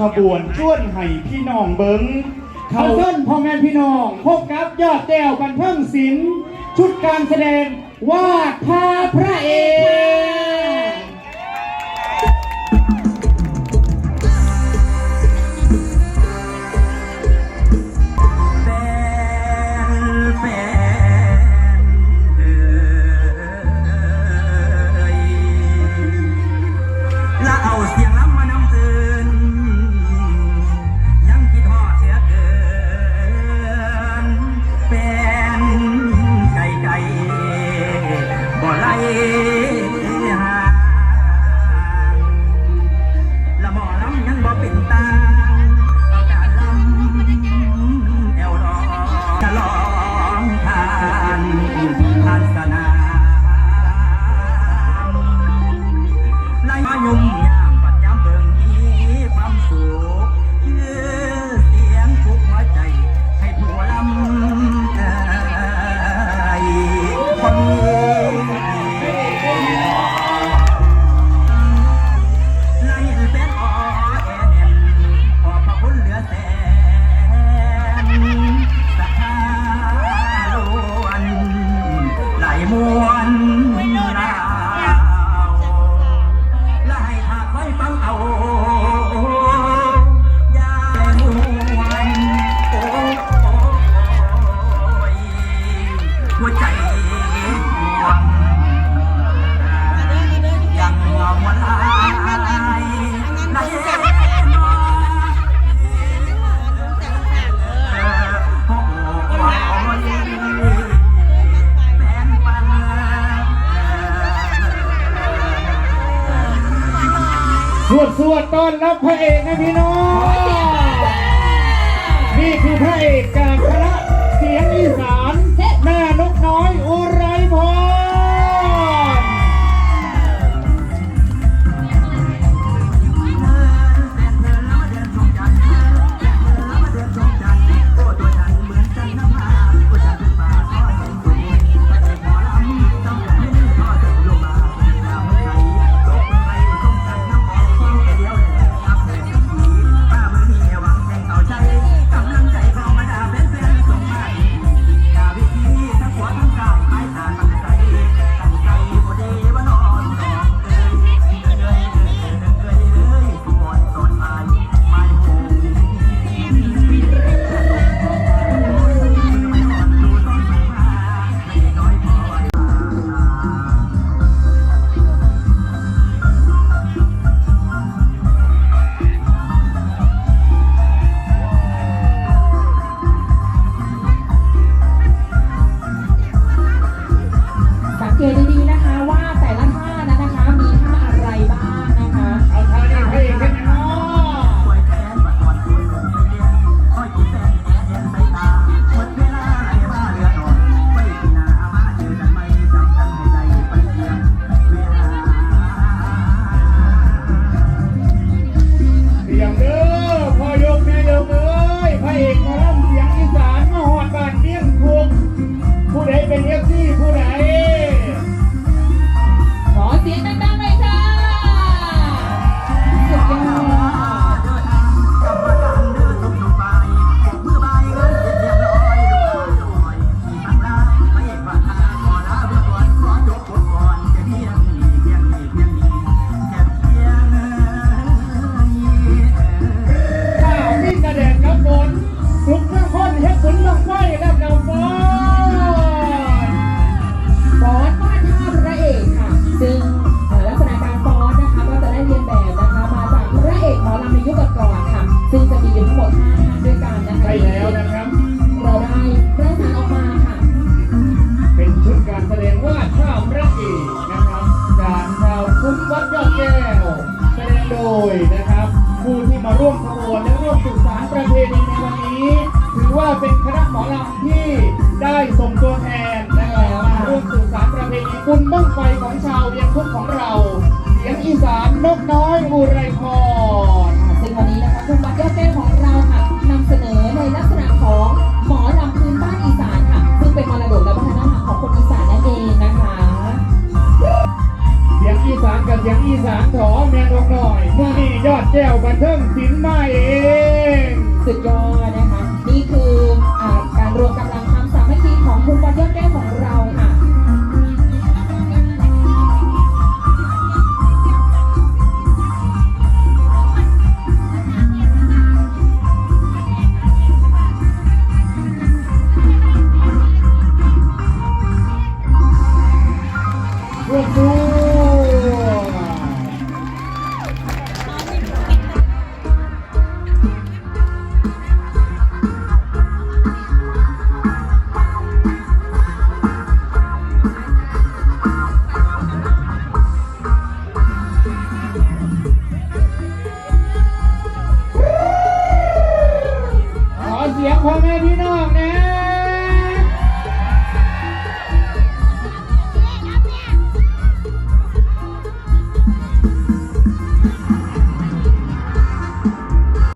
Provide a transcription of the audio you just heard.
ขบวนชวนให้พี่น้องเบิงเขาเส้นพ่อแม่พี่น้อง พบกับยอดแก้วบันเทิงศิลป์ชุดการแสดงวาดาพระเอก 永远。 วดสวดต้อนรับพระเอกนะพี่น้อง นี่คือพระเอกกาก ซึ่งจะมีอยู่ทั้งหมด5าด้วยกันนะคะใช่แล้วนะครับ เราได้เริ่มงานออกมาค่ะ เป็นชุดการแสดงวาดภาวพระเอกนะครับจากชาวคุ้มวัดยอดแก้วแสดงโดยนะครับ ผู้ที่มาร่วมขบวนและร่วมสื่อสารประเพณีในวันนี้ ถือว่าเป็นคณะหมอลำที่ได้ส่งตัวแทนนะครับมาร่วมสื่อสารประเพณีบุญบั้งไฟของชาวเวียงคุกของเรา เสียงอีสานนกน้อยอุไรพร เสียงอีสานขอแมนองหน่อยมือนี่ยอดแก้วบันเทิงศิลป์มาเอง สุดยอดนะคะ นี่คือ